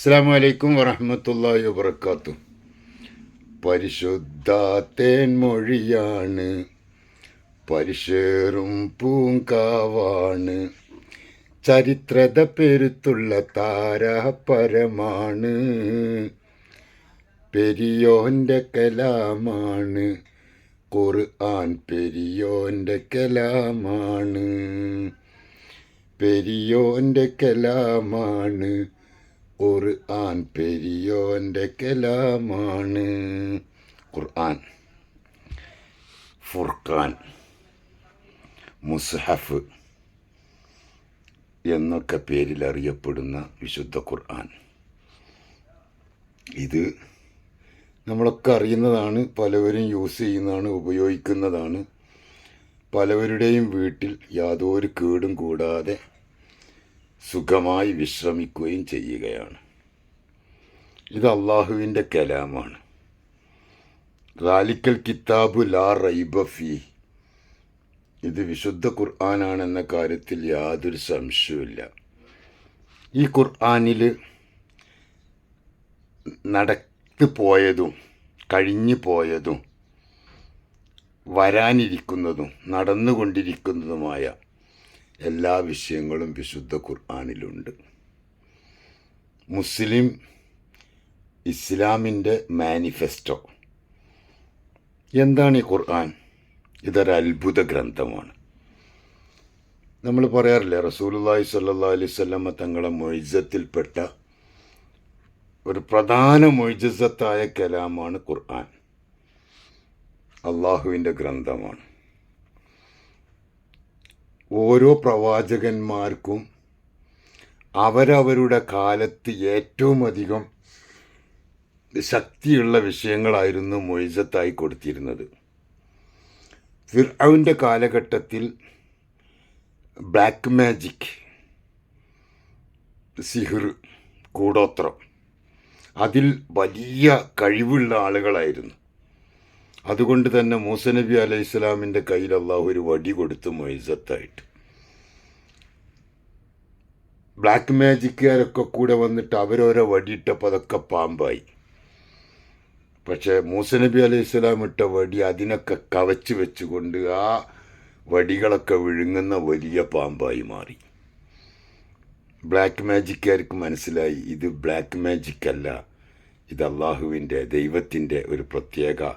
അസ്സാം വലൈക്കും വാത്തു പരിശുദ്ധ തേൻമൊഴിയാണ് പരിശേറും പൂങ്കാവാണ്. ചരിത്രത പെരുത്തുള്ള താരപരമാണ്. പെരിയോന്റെ കലാമാണ്. ഖുർആൻ പെരിയോന്റെ കലാമാണ്. പെരിയോന്റെ കലാമാണ്. ഖുർആൻ പെരിയോന്റെ കലാമാണ്. ഖുർആൻ. ഫുർഖാൻ. മുസ്ഹഫ് എന്നൊക്കെ പേരിൽ അറിയപ്പെടുന്ന വിശുദ്ധ ഖുർആൻ. ഇത് നമ്മളൊക്കെ അറിയുന്നതാണ് പലവരും യൂസ് ചെയ്യുന്നതാണ് ഉപയോഗിക്കുന്നതാണ്. പലവരുടെയും വീട്ടിൽ യാതൊരു കേടും കൂടാതെ സുഖമായി വിശ്രമിക്കുകയും ചെയ്യുകയാണ്. ഇത് അള്ളാഹുവിന്റെ കലാമാണ്. റാലിക്കൽ കിതാബു ലാ റൈബഫി ഇത് വിശുദ്ധ ഖുർആാനാണെന്ന കാര്യത്തിൽ യാതൊരു സംശയവുമില്ല. ഈ ഖുർആാനിൽ നടത്തു പോയതും കഴിഞ്ഞു പോയതും വരാനിരിക്കുന്നതും നടന്നുകൊണ്ടിരിക്കുന്നതുമായ എല്ലാ വിഷയങ്ങളും വിശുദ്ധ ഖുർആാനിലുണ്ട്. മുസ്ലിം ഇസ്ലാമിന്റെ മാനിഫെസ്റ്റോ. എന്താണ് ഈ ഖുർആൻ? ഇതൊരു അത്ഭുത ഗ്രന്ഥമാണ്. നമ്മൾ പറയാറില്ലേ റസൂലുള്ളാഹി സ്വല്ലല്ലാഹി അലൈഹി വസല്ലമ തങ്ങളെ മൊയ്സത്തിൽപ്പെട്ട ഒരു പ്രധാന മൊയ്ജത്തായ കലാമാണ് ഖുർആൻ. അള്ളാഹുവിന്റെ ഗ്രന്ഥമാണ്. ഓരോ പ്രവാചകന്മാർക്കും അവരവരുടെ കാലത്ത് ഏറ്റവും അധികം ശക്തിയുള്ള വിഷയങ്ങളായിരുന്നു മൊയ്സത്തായി കൊടുത്തിരുന്നത്. ഫിർഔന്റെ കാലഘട്ടത്തിൽ ബ്ലാക്ക് മാജിക് സിഹിർ കൂടോത്രം അതിൽ വലിയ കഴിവുള്ള ആളുകളായിരുന്നു. അതുകൊണ്ട് തന്നെ മൂസനബി അലൈഹി സ്വലാമിന്റെ അള്ളാഹു ഒരു വടി കൊടുത്തു മൊയ്സത്തായിട്ട്. ബ്ലാക്ക് മാജിക്കുകാരൊക്കെ കൂടെ വന്നിട്ട് അവരോരോ വടിയിട്ടപ്പോൾ അതൊക്കെ പാമ്പായി. പക്ഷേ മൂസ നബി അലൈഹി ഇസ്ലാം ഇട്ട വടി അതിനൊക്കെ കവച്ച് വെച്ചുകൊണ്ട് ആ വടികളൊക്കെ വിഴുങ്ങുന്ന വലിയ പാമ്പായി മാറി. ബ്ലാക്ക് മാജിക്കാർക്ക് മനസ്സിലായി ഇത് ബ്ലാക്ക് മാജിക് അല്ല. ഇത് അള്ളാഹുവിന്റെ ദൈവത്തിന്റെ ഒരു പ്രത്യേക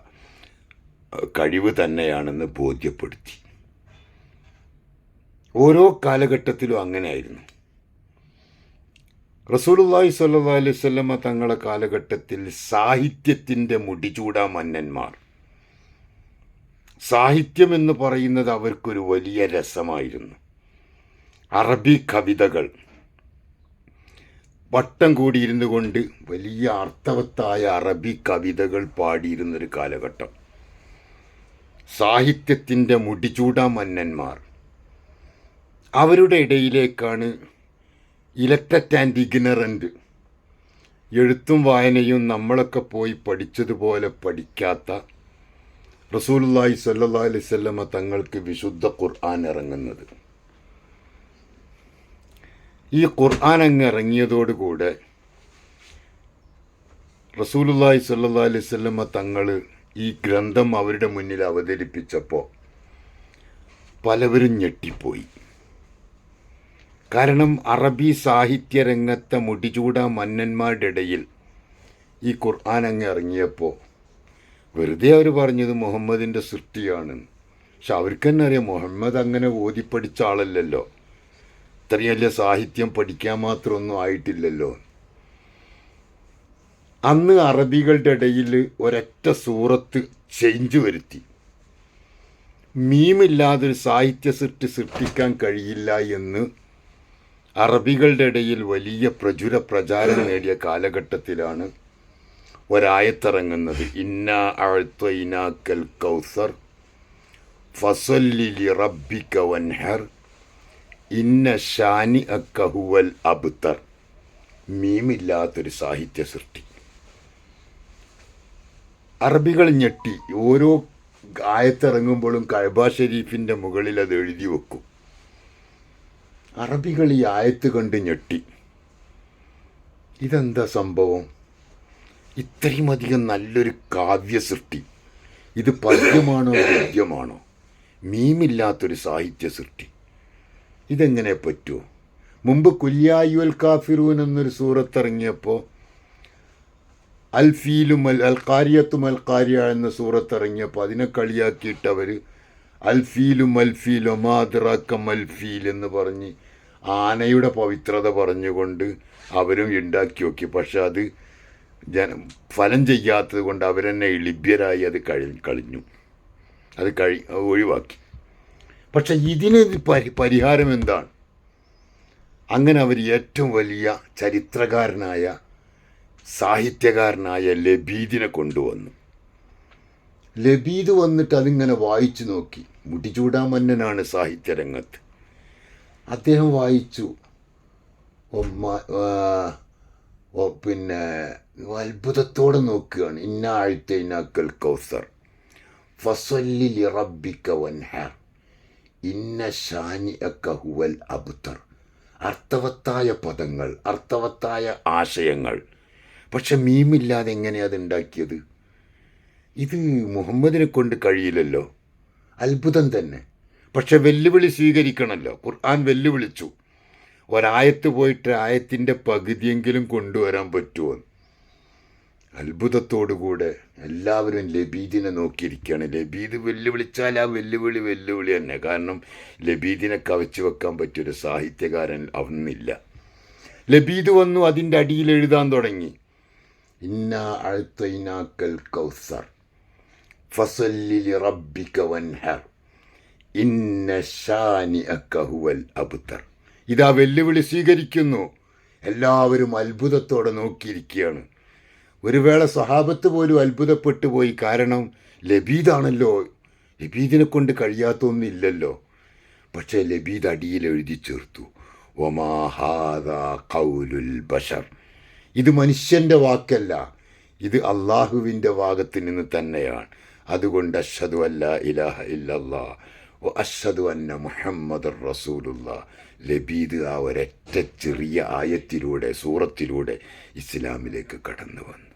കഴിവ് തന്നെയാണെന്ന് ബോധ്യപ്പെടുത്തി. ഓരോ കാലഘട്ടത്തിലും അങ്ങനെയായിരുന്നു. സ്വല്ലല്ലാഹി അലൈഹി വസല്ലമ തങ്ങളുടെ കാലഘട്ടത്തിൽ സാഹിത്യത്തിന്റെ മുടിചൂടാ മന്നന്മാർ. സാഹിത്യം എന്ന് പറയുന്നത് അവർക്കൊരു വലിയ രസമായിരുന്നു. അറബി കവിതകൾ. വട്ടം കൂടിയിരുന്നു കൊണ്ട് വലിയ അർത്ഥവത്തായ അറബി കവിതകൾ പാടിയിരുന്നൊരു കാലഘട്ടം. സാഹിത്യത്തിന്റെ മുടിചൂടാ മന്നന്മാർ. അവരുടെ ഇടയിലേക്കാണ് ഇലക്ടറ്റ് ആൻഡ് ഇഗ്നറന്റ് എഴുത്തും വായനയും നമ്മളൊക്കെ പോയി പഠിച്ചതുപോലെ പഠിക്കാത്ത സ്വല്ലല്ലാഹി അലൈഹി വസല്ലമ തങ്ങൾക്ക് വിശുദ്ധ ഖുർആൻ ഇറങ്ങുന്നത്. ഈ ഖുർആൻ അങ്ങ് ഇറങ്ങിയതോടുകൂടെ സ്വല്ലല്ലാഹി അലൈഹി വസല്ലമ തങ്ങൾ ഈ ഗ്രന്ഥം അവരുടെ മുന്നിൽ അവതരിപ്പിച്ചപ്പോൾ പലവരും ഞെട്ടിപ്പോയി. കാരണം അറബി സാഹിത്യ രംഗത്തെ മുടിചൂട മന്നന്മാരുടെ ഇടയിൽ ഈ ഖുർആൻ അങ്ങ് ഇറങ്ങിയപ്പോൾ വെറുതെ അവർ പറഞ്ഞത് മുഹമ്മദിന്റെ സൃഷ്ടിയാണ്. പക്ഷെ അവർക്ക് തന്നെ അറിയാം മുഹമ്മദ് അങ്ങനെ ഓതി പഠിച്ച ആളല്ലല്ലോ. ഇത്രയും വലിയ സാഹിത്യം പഠിക്കാൻ മാത്രമൊന്നും ആയിട്ടില്ലല്ലോ. അന്ന് അറബികളുടെ ഇടയിൽ ഒരൊറ്റ സൂറത്ത് ചേഞ്ച് വരുത്തി. മീമില്ലാതൊരു സാഹിത്യ സൃഷ്ടി സൃഷ്ടിക്കാൻ കഴിയില്ല എന്ന് അറബികളുടെ ഇടയിൽ വലിയ പ്രചുര പ്രചാരം നേടിയ കാലഘട്ടത്തിലാണ് ഒരായത്തിറങ്ങുന്നത്. ഇന്ന അഴ്ത്വൈനാക്കൽ കൗസർ ഫസല്ലി റബ്ബി വൻഹർ ഇന്ന ഷാനി അക്കഹുവൽ അബ്തർ. മീമില്ലാത്തൊരു സാഹിത്യ സൃഷ്ടി. അറബികൾ ഞെട്ടി. ഓരോ ആയത്തിറങ്ങുമ്പോഴും കഴബ ഷെരീഫിന്റെ മുകളിൽ അത് എഴുതി വെക്കും. അറബികൾ ഈ ആയത്ത് കണ്ട് ഞെട്ടി. ഇതെന്താ സംഭവം? ഇത്രയും നല്ലൊരു കാവ്യ സൃഷ്ടി. ഇത് പദ്യമാണോ ഗദ്യമാണോ? മീമില്ലാത്തൊരു സാഹിത്യ സൃഷ്ടി. ഇതെങ്ങനെ പറ്റുമോ മുമ്പ് കുല്യായുൽ കാഫിറൂൻ എന്നൊരു സൂറത്തിറങ്ങിയപ്പോൾ അൽഫീലും അൽ അൽ കാരിയത്തും അൽ കാരിയ എന്ന സൂറത്തിറങ്ങിയപ്പോൾ അതിനെ കളിയാക്കിയിട്ട് അവർ അൽഫീലും അൽഫീലും മാതിറാക്കം അൽഫീൽ എന്ന് പറഞ്ഞ് ആനയുടെ പവിത്രത പറഞ്ഞുകൊണ്ട് അവരും ഉണ്ടാക്കി നോക്കി. പക്ഷെ അത് ജന ഫലം ചെയ്യാത്തത് കൊണ്ട് അവരെന്നെ ലഭ്യരായി അത് കഴി കളിഞ്ഞു. അത് കഴി ഒഴിവാക്കി. പക്ഷെ ഇതിന് പരി പരിഹാരം എന്താണ്? അങ്ങനെ അവർ ഏറ്റവും വലിയ ചരിത്രകാരനായ സാഹിത്യകാരനായ ലബീദിനെ കൊണ്ടുവന്നു. ലബീദ് വന്നിട്ട് അതിങ്ങനെ വായിച്ചു നോക്കി. മുടിചൂടാമന്നനാണ് സാഹിത്യരംഗത്ത്. അദ്ദേഹം വായിച്ചു. പിന്നെ അത്ഭുതത്തോടെ നോക്കുകയാണ്. ഇന്ന ആഴ്ത്തൈനാക്കൽ കൗസർ. ഫസല്ലി റബ്ബിക്ക വൻഹാർ. ഇന്ന ഷാനി ഹുവൽ അബുത്തർ അർത്ഥവത്തായ പദങ്ങൾ അർത്ഥവത്തായ ആശയങ്ങൾ. പക്ഷെ മീമില്ലാതെ എങ്ങനെയാണ് അത് ഉണ്ടാക്കിയത്? ഇത് മുഹമ്മദിനെ കൊണ്ട് കഴിയില്ലല്ലോ. അത്ഭുതം തന്നെ. പക്ഷെ വെല്ലുവിളി സ്വീകരിക്കണമല്ലോ ഖുർആൻ വെല്ലുവിളിച്ചു. ഒരായത്ത് പോയിട്ട് ആയത്തിന്റെ പകുതിയെങ്കിലും കൊണ്ടുവരാൻ പറ്റുമോ? അത്ഭുതത്തോടുകൂടെ എല്ലാവരും ലബീദിനെ നോക്കിയിരിക്കുകയാണ്. ലബീദ് വെല്ലുവിളിച്ചാൽ ആ വെല്ലുവിളി വെല്ലുവിളി തന്നെ. കാരണം ലബീദിനെ കവച്ചു വെക്കാൻ പറ്റിയൊരു സാഹിത്യകാരൻ അവന്നില്ല ലബീദ് വന്നു അതിന്റെ അടിയിൽ എഴുതാൻ തുടങ്ങി. ഇന്ന അഴുത്തൈനാക്കൽ കൗസർ. ഫസല്ലി റബ്ബിക വൻഹർ ഇന്ന ഷാനി അക്കഹുവൽ അബുത്തർ ഇതാ വെല്ലുവിളി സ്വീകരിക്കുന്നു. എല്ലാവരും അത്ഭുതത്തോടെ നോക്കിയിരിക്കുകയാണ്. ഒരു വേള സഹാബത്ത് പോലും അത്ഭുതപ്പെട്ടു പോയി. കാരണം ലബീദാണല്ലോ. ലബീദിനെ കൊണ്ട് കഴിയാത്തൊന്നില്ലല്ലോ പക്ഷേ ലബീദ് അടിയിൽ എഴുതി ചേർത്തു. ഒമാഹാദ കൗലുൽ ബഷർ. ഇത് മനുഷ്യന്റെ വാക്കല്ല. ഇത് അള്ളാഹുവിന്റെ ഭാഗത്ത് നിന്ന് തന്നെയാണ്. അതുകൊണ്ട് അഷദു അല്ല ഇലാഹ ഇല്ലല്ലാ വ അഷദു അന്ന മുഹമ്മദ് റസൂലുള്ള. ലബീദ് ആ ഒരൊറ്റ ചെറിയ ആയത്തിലൂടെ സൂറത്തിലൂടെ ഇസ്ലാമിലേക്ക് കടന്നു വന്നു.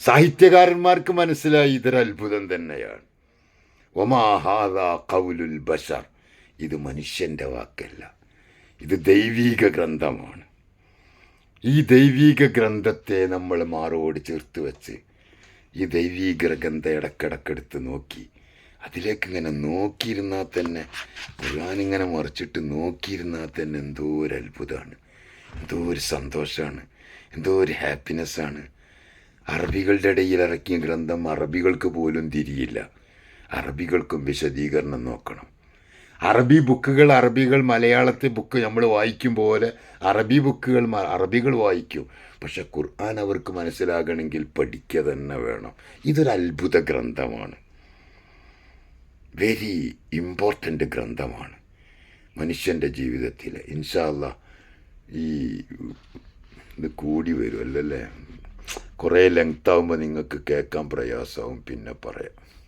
സാഹിത്യകാരന്മാർക്ക് മനസ്സിലായി ഇതൊരു അത്ഭുതം തന്നെയാണ്. ഒമാഹാദ കൗലുൽ ബഷർ ഇത് മനുഷ്യന്റെ വാക്കല്ല. ഇത് ദൈവീക ഗ്രന്ഥമാണ്. ഈ ദൈവീക ഗ്രന്ഥത്തെ നമ്മൾ മാറോട് ചേർത്ത് വെച്ച് ഈ ദൈവീക ഗ്രന്ഥം ഇടക്കിടക്കെടുത്ത് നോക്കി. അതിലേക്ക് ഇങ്ങനെ നോക്കിയിരുന്നാൽ തന്നെ ഖുർആാനിങ്ങനെ മറിച്ചിട്ട് നോക്കിയിരുന്നാൽ തന്നെ എന്തോ ഒരു അത്ഭുതമാണ് എന്തോ ഒരു സന്തോഷമാണ് എന്തോ ഒരു ഹാപ്പിനെസ്സാണ്. അറബികളുടെ ഇടയിൽ ഇറക്കിയ ഗ്രന്ഥം അറബികൾക്ക് പോലും തിരിയില്ല. അറബികൾക്കും വിശദീകരണം നോക്കണം. അറബി ബുക്കുകൾ അറബികൾ മലയാളത്തെ ബുക്ക് നമ്മൾ വായിക്കും പോലെ അറബി ബുക്കുകൾ അറബികൾ വായിക്കും. പക്ഷെ ഖുർആൻ അവർക്ക് മനസ്സിലാകണമെങ്കിൽ പഠിക്കുക തന്നെ വേണം. ഇതൊരു അത്ഭുത ഗ്രന്ഥമാണ്. വെരി ഇമ്പോർട്ടന്റ് ഗ്രന്ഥമാണ് മനുഷ്യന്റെ ജീവിതത്തിൽ ഇൻഷാല്ല ഈ ഇത് കൂടി വരും അല്ലല്ലേ? കുറേ ലെങ്ത് ആകുമ്പോൾ നിങ്ങൾക്ക് കേൾക്കാൻ പ്രയാസമാവും പിന്നെ പറയാം.